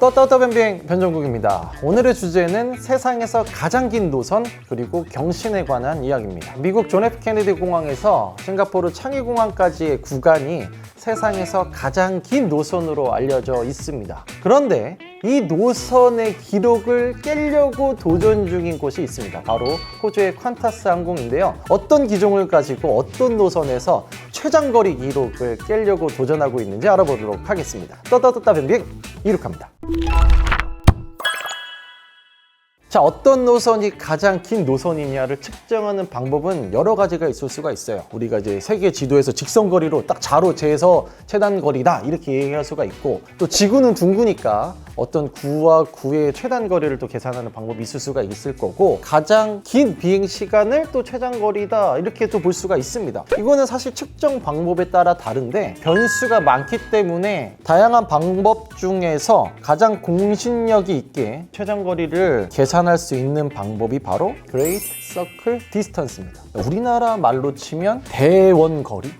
떠떠떠변비행 변정국입니다. 오늘의 주제는 세상에서 가장 긴 노선 그리고 경신에 관한 이야기입니다. 미국 존 F 케네디 공항에서 싱가포르 창의 공항까지의 구간이 세상에서 가장 긴 노선으로 알려져 있습니다. 그런데 이 노선의 기록을 깨려고 도전 중인 곳이 있습니다. 바로 호주의 퀀타스 항공인데요. 어떤 기종을 가지고 어떤 노선에서 최장거리 기록을 깨려고 도전하고 있는지 알아보도록 하겠습니다. 떠떠떠떠 변비행 이륙합니다. 자, 어떤 노선이 가장 긴 노선이냐를 측정하는 방법은 여러 가지가 있을 수가 있어요. 우리가 이제 세계 지도에서 직선거리로 딱 자로 재서 최단거리다 이렇게 얘기할 수가 있고 또 지구는 둥그니까 어떤 구와 구의 최단 거리를 또 계산하는 방법이 있을 수가 있을 거고 가장 긴 비행 시간을 또 최장거리다 이렇게 또 볼 수가 있습니다. 이거는 사실 측정 방법에 따라 다른데 변수가 많기 때문에 다양한 방법 중에서 가장 공신력이 있게 최장거리를 계산 할수 있는 방법이 바로 Great Circle Distance입니다. 우리나라 말로 치면 대원거리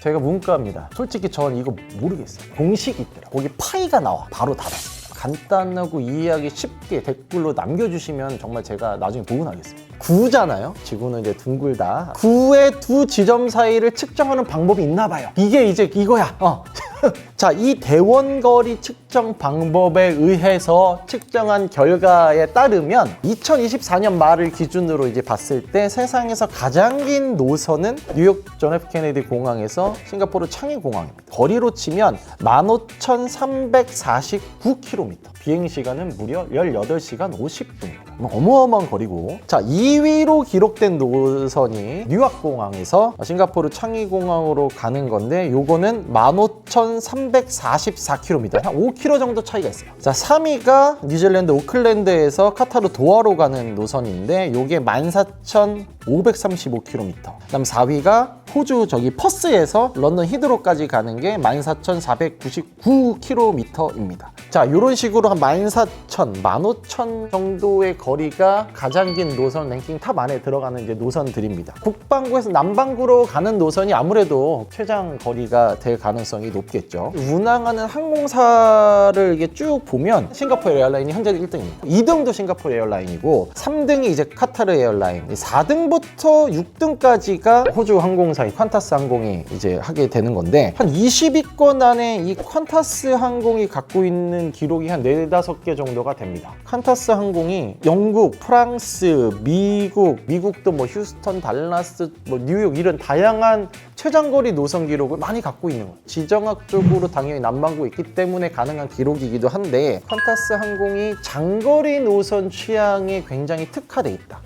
제가 문과입니다. 솔직히 전 이거 모르겠어요. 공식이 있더라. 거기 파이가 나와. 바로 달았어요. 간단하고 이해하기 쉽게 댓글로 남겨주시면 정말 제가 나중에 보은하겠습니다. 구잖아요. 지구는 이제 둥글다. 구의 두 지점 사이를 측정하는 방법이 있나 봐요. 이게 이제 이거야. 어. 자, 이 대원거리 측정 방법에 의해서 측정한 결과에 따르면 2024년 말을 기준으로 이제 봤을 때 세상에서 가장 긴 노선은 뉴욕 존 F 케네디 공항에서 싱가포르 창의 공항입니다. 거리로 치면 15,349km. 비행 시간은 무려 18시간 50분입니다. 어마어마한 거리고. 자, 2위로 기록된 노선이 뉴욕 공항에서 싱가포르 창의 공항으로 가는 건데 요거는 15,344km. 한 5km 정도 차이가 있어요. 자, 3위가 뉴질랜드 오클랜드에서 카타르 도하로 가는 노선인데 요게 14,535km. 그다음 4위가 호주 저기 퍼스에서 런던 히드로까지 가는 게 14,499km입니다. 자, 이런 식으로 한 14,000, 15,000 정도의 거리가 가장 긴 노선 랭킹 탑 안에 들어가는 이제 노선들입니다. 국방부에서 남반구로 가는 노선이 아무래도 최장 거리가 될 가능성이 높겠죠. 운항하는 항공사를 이게 쭉 보면 싱가포르 에어라인이 현재 1등입니다. 2등도 싱가포르 에어라인이고 3등이 이제 카타르 에어라인, 4등부터 6등까지가 호주 항공사 인 퀀타스 항공이 이제 하게 되는 건데 한 20위권 안에 이 퀀타스 항공이 갖고 있는 기록이 한 4, 5개 정도가 됩니다. 퀀타스 항공이 영국, 프랑스, 미국, 미국도 뭐 휴스턴, 달라스, 뭐 뉴욕 이런 다양한 최장거리 노선 기록을 많이 갖고 있는 거예요. 지정학적으로 당연히 남반구 있기 때문에 가능한 기록이기도 한데 퀀타스 항공이 장거리 노선 취향에 굉장히 특화돼 있다.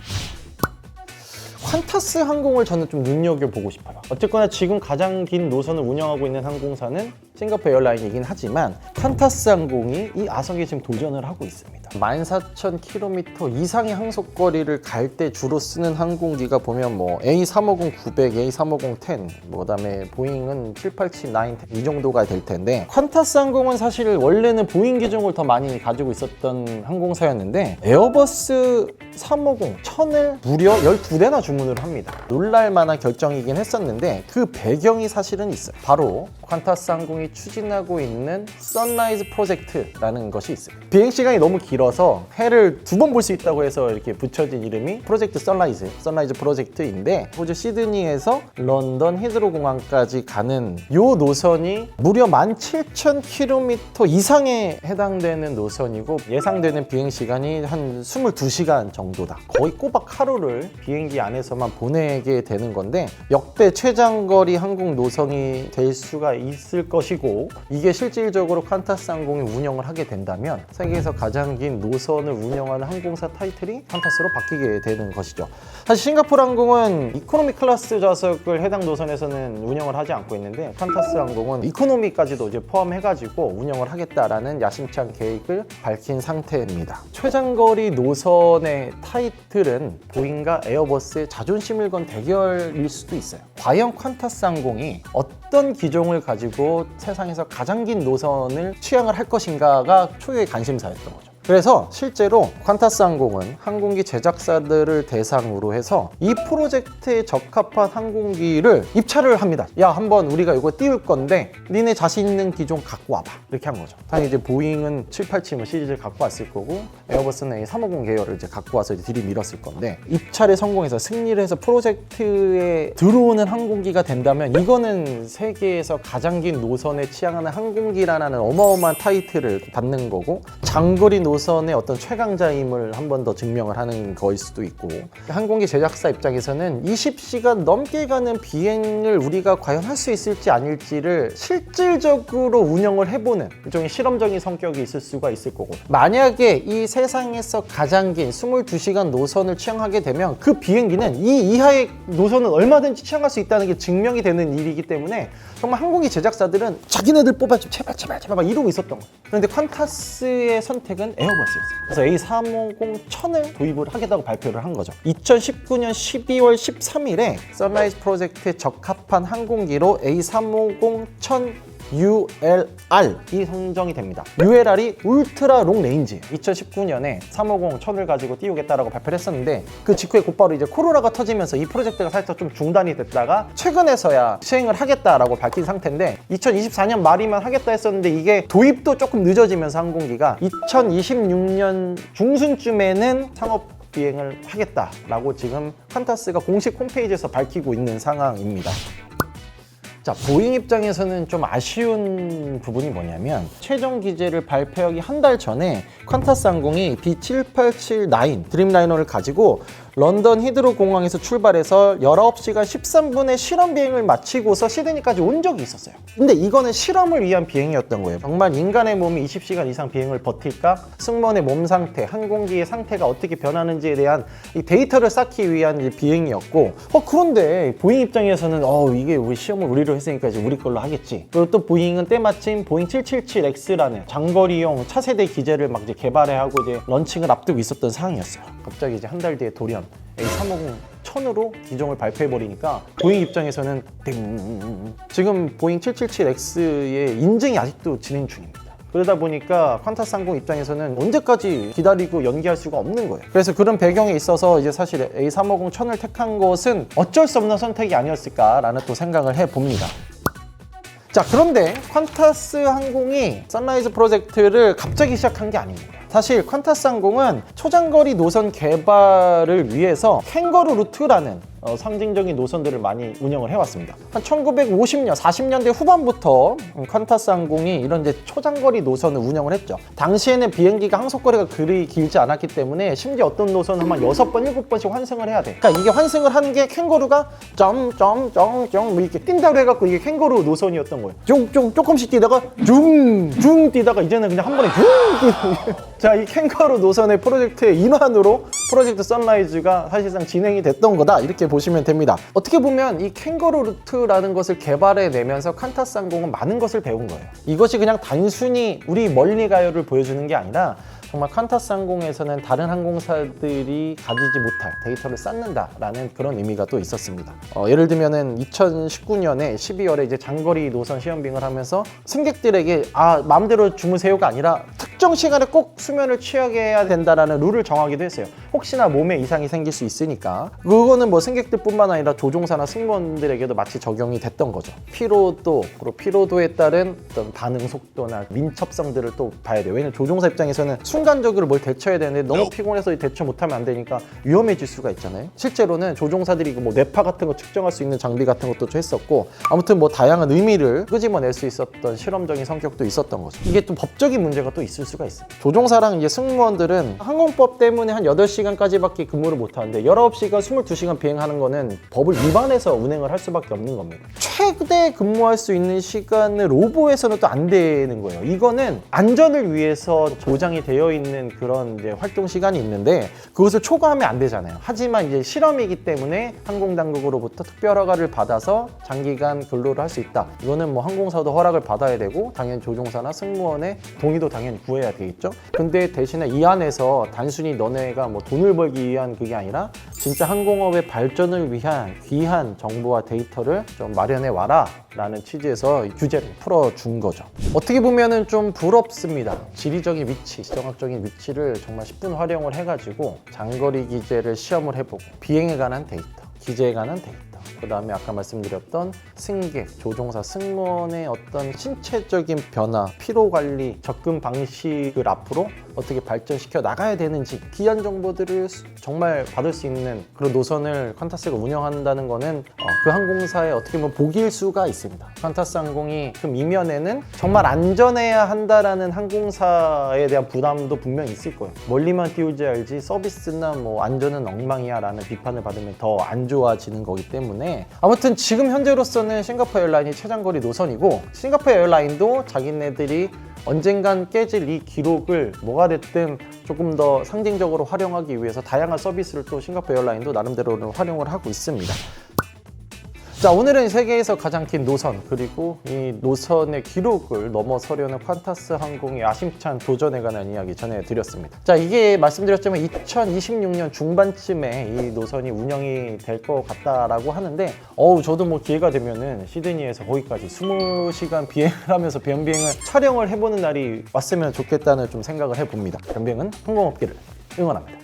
퀀타스 항공을 저는 좀 눈여겨보고 싶어요. 어쨌거나 지금 가장 긴 노선을 운영하고 있는 항공사는 싱가포르 에어라인이긴 하지만 퀀타스 항공이 이 아성에 지금 도전을 하고 있습니다. 14,000km 이상의 항속거리를 갈 때 주로 쓰는 항공기가 보면 뭐 A350-900, A350-10, 뭐 그다음에 보잉은 787, 9, 10, 이 정도가 될 텐데 퀀타스 항공은 사실 원래는 보잉 기종을 더 많이 가지고 있었던 항공사였는데 에어버스 350, 1000을 무려 12대나 주문을 합니다. 놀랄 만한 결정이긴 했었는데 그 배경이 사실은 있어요. 바로 퀀타스 항공이 추진하고 있는 선라이즈 프로젝트라는 것이 있어요. 비행 시간이 너무 길어서 해를 두 번 볼 수 있다고 해서 이렇게 붙여진 이름이 프로젝트 선라이즈, 선라이즈 프로젝트인데 호주 시드니에서 런던 히드로 공항까지 가는 요 노선이 무려 17,000km 이상에 해당되는 노선이고 예상되는 비행 시간이 한 22시간 정도다. 거의 꼬박 하루를 비행기 안에서만 보내게 되는 건데 역대 최장거리 항공 노선이 될 수가 있을 것이 고 이게 실질적으로 칸타스 항공이 운영을 하게 된다면 세계에서 가장 긴 노선을 운영하는 항공사 타이틀이 칸타스로 바뀌게 되는 것이죠. 사실 싱가포르 항공은 이코노미 클래스 좌석을 해당 노선에서는 운영을 하지 않고 있는데 칸타스 항공은 이코노미까지도 이제 포함해가지고 운영을 하겠다라는 야심찬 계획을 밝힌 상태입니다. 최장거리 노선의 타이틀은 보잉과 에어버스의 자존심을 건 대결일 수도 있어요. 과연 칸타스 항공이 어떤 기종을 가지고 세상에서 가장 긴 노선을 취향을 할 것인가가 초유의 관심사였던 거죠. 그래서 실제로 퀀타스 항공은 항공기 제작사들을 대상으로 해서 이 프로젝트에 적합한 항공기를 입찰을 합니다. 야, 한번 우리가 이거 띄울 건데 니네 자신 있는 기종 갖고 와봐. 이렇게 한 거죠. 당연히 이제 보잉은 787 시리즈를 갖고 왔을 거고 에어버스는 이350 계열을 이제 갖고 와서 이제 들이밀었을 건데 입찰에 성공해서 승리를 해서 프로젝트에 들어오는 항공기가 된다면 이거는 세계에서 가장 긴 노선에 취향하는 항공기라는 어마어마한 타이틀을 받는 거고 장거리 노 선의 어떤 최강자임을 한 번 더 증명을 하는 거일 수도 있고 항공기 제작사 입장에서는 20시간 넘게 가는 비행을 우리가 과연 할 수 있을지 아닐지를 실질적으로 운영을 해보는 일종의 실험적인 성격이 있을 수가 있을 거고 만약에 이 세상에서 가장 긴 22시간 노선을 취향하게 되면 그 비행기는 이 이하의 노선은 얼마든지 취향할 수 있다는 게 증명이 되는 일이기 때문에 정말 항공기 제작사들은 자기네들 뽑아줘 제발 제발 제발 막 이러고 있었던 거예요. 그런데 퀀타스의 선택은 에어버스였어요. 그래서 A350 1000을 도입을 하겠다고 발표를 한 거죠. 2019년 12월 13일에 선라이즈 프로젝트에 적합한 항공기로 A350 1000 ULR이 선정이 됩니다. ULR이 울트라 롱 레인지. 2019년에 350 1000을 가지고 띄우겠다라고 발표를 했었는데 그 직후에 곧바로 이제 코로나가 터지면서 이 프로젝트가 살짝 좀 중단이 됐다가 최근에서야 시행을 하겠다라고 밝힌 상태인데 2024년 말이면 하겠다 했었는데 이게 도입도 조금 늦어지면서 항공기가 2026년 중순쯤에는 상업 비행을 하겠다라고 지금 칸타스가 공식 홈페이지에서 밝히고 있는 상황입니다. 자, 보잉 입장에서는 좀 아쉬운 부분이 뭐냐면 최종 기재를 발표하기 한 달 전에 퀀타스 항공이 B787-9 드림라이너를 가지고 런던 히드로 공항에서 출발해서 19시간 13분의 실험 비행을 마치고서 시드니까지 온 적이 있었어요. 근데 이거는 실험을 위한 비행이었던 거예요. 정말 인간의 몸이 20시간 이상 비행을 버틸까? 승무원의 몸 상태, 항공기의 상태가 어떻게 변하는지에 대한 이 데이터를 쌓기 위한 비행이었고, 어 그런데 보잉 입장에서는 어 이게 우리 시험을 우리로 했으니까 이제 우리 걸로 하겠지. 그리고 또 보잉은 때마침 보잉 777X라는 장거리용 차세대 기제를 막 이제 개발해 하고 이제 런칭을 앞두고 있었던 상황이었어요. 갑자기 이제 한 달 뒤에 돌연 A350 1000으로 기종을 발표해 버리니까 보잉 입장에서는 땡 지금 보잉 777X의 인증이 아직도 진행 중입니다. 그러다 보니까 퀀타스 항공 입장에서는 언제까지 기다리고 연기할 수가 없는 거예요. 그래서 그런 배경에 있어서 이제 사실 A350 1000을 택한 것은 어쩔 수 없는 선택이 아니었을까라는 또 생각을 해 봅니다. 자 그런데 퀀타스 항공이 선라이즈 프로젝트를 갑자기 시작한 게 아닙니다. 사실 퀀타스 항공은 초장거리 노선 개발을 위해서 캥거루 루트라는 어, 상징적인 노선들을 많이 운영을 해왔습니다. 한 1950년, 40년대 후반부터 음, 퀀타스 항공이 이런 이제 초장거리 노선을 운영을 했죠. 당시에는 비행기가 항속거리가 그리 길지 않았기 때문에 심지어 어떤 노선은 한 6번, 7번씩 환승을 해야 돼. 그러니까 이게 환승을 하는 게 캥거루가 점, 점, 점, 점, 뭐 이렇게 뛴다고 해갖고 이게 캥거루 노선이었던 거예요. 좀, 좀, 조금씩 뛰다가 중, 중 뛰다가 이제는 그냥 한 번에 중 뛰는 자, 이 캥거루 노선의 프로젝트의 일환으로 프로젝트 선라이즈가 사실상 진행이 됐던 거다. 이렇게 보시면 됩니다. 어떻게 보면 이 캥거루 루트라는 것을 개발해 내면서 칸타스 항공은 많은 것을 배운 거예요. 이것이 그냥 단순히 우리 멀리 가요를 보여주는 게 아니라 정말 칸타스 항공에서는 다른 항공사들이 가지지 못할 데이터를 쌓는다라는 그런 의미가 또 있었습니다. 어, 예를 들면은 2019년에 12월에 이제 장거리 노선 시험빙을 하면서 승객들에게 아 마음대로 주무세요가 아니라 특정 시간에 꼭 수면을 취하게 해야 된다라는 룰을 정하기도 했어요. 혹시나 몸에 이상이 생길 수 있으니까 그거는 뭐 승객들뿐만 아니라 조종사나 승무원들에게도 마치 적용이 됐던 거죠. 피로도 그리고 피로도에 따른 어떤 반응 속도나 민첩성들을 또 봐야 돼요. 왜냐면 조종사 입장에서는 순간적으로 뭘 대처해야 되는데 너무 피곤해서 대처 못하면 안 되니까 위험해질 수가 있잖아요. 실제로는 조종사들이 뭐 뇌파 같은 거 측정할 수 있는 장비 같은 것도 했었고 아무튼 뭐 다양한 의미를 끄집어낼 수 있었던 실험적인 성격도 있었던 거죠. 이게 또 법적인 문제가 또 있을 수가 있어요. 조종사랑 이제 승무원들은 항공법 때문에 한 8시간 까지밖에 근무를 못 하는데 19시간, 22시간 비행하는 거는 법을 위반해서 운행을 할 수밖에 없는 겁니다. 최대 근무할 수 있는 시간을 오버해서는 또 안 되는 거예요. 이거는 안전을 위해서 보장이 되어 있는 그런 이제 활동 시간이 있는데 그것을 초과하면 안 되잖아요. 하지만 이제 실험이기 때문에 항공당국으로부터 특별 허가를 받아서 장기간 근로를 할 수 있다. 이거는 뭐 항공사도 허락을 받아야 되고 당연히 조종사나 승무원의 동의도 당연히 구해야 되겠죠. 근데 대신에 이 안에서 단순히 너네가 뭐 돈을 벌기 위한 그게 아니라 진짜 항공업의 발전을 위한 귀한 정보와 데이터를 좀 마련해 와라 라는 취지에서 이 규제를 풀어준 거죠. 어떻게 보면은 좀 부럽습니다. 지리적인 위치, 지정학적인 위치를 정말 10분 활용을 해가지고 장거리 기제를 시험을 해보고 비행에 관한 데이터, 기제에 관한 데이터, 그 다음에 아까 말씀드렸던 승객, 조종사, 승무원의 어떤 신체적인 변화, 피로 관리, 접근 방식을 앞으로 어떻게 발전시켜 나가야 되는지 귀한 정보들을 수- 정말 받을 수 있는 그런 노선을 퀀타스가 운영한다는 거는 어, 그 항공사의 어떻게 보면 복일 수가 있습니다. 퀀타스 항공이 그 이면에는 정말 안전해야 한다라는 항공사에 대한 부담도 분명히 있을 거예요. 멀리만 띄우지 알지 서비스나 뭐 안전은 엉망이야라는 비판을 받으면 더 안 좋아지는 거기 때문에 아무튼 지금 현재로서는 싱가포르 에어라인이 최장거리 노선이고 싱가포르 에어라인도 자기네들이 언젠간 깨질 이 기록을 뭐가 됐든 조금 더 상징적으로 활용하기 위해서 다양한 서비스를 또 싱가포르 에어라인도 나름대로는 활용을 하고 있습니다. 자 오늘은 세계에서 가장 긴 노선 그리고 이 노선의 기록을 넘어서려는 퀀타스 항공의 야심찬 도전에 관한 이야기 전해드렸습니다. 자 이게 말씀드렸지만 2026년 중반쯤에 이 노선이 운영이 될 것 같다라고 하는데 어우 저도 뭐 기회가 되면은 시드니에서 거기까지 20시간 비행을 하면서 변비행을 촬영을 해보는 날이 왔으면 좋겠다는 좀 생각을 해봅니다. 변비행은 항공업계를 응원합니다.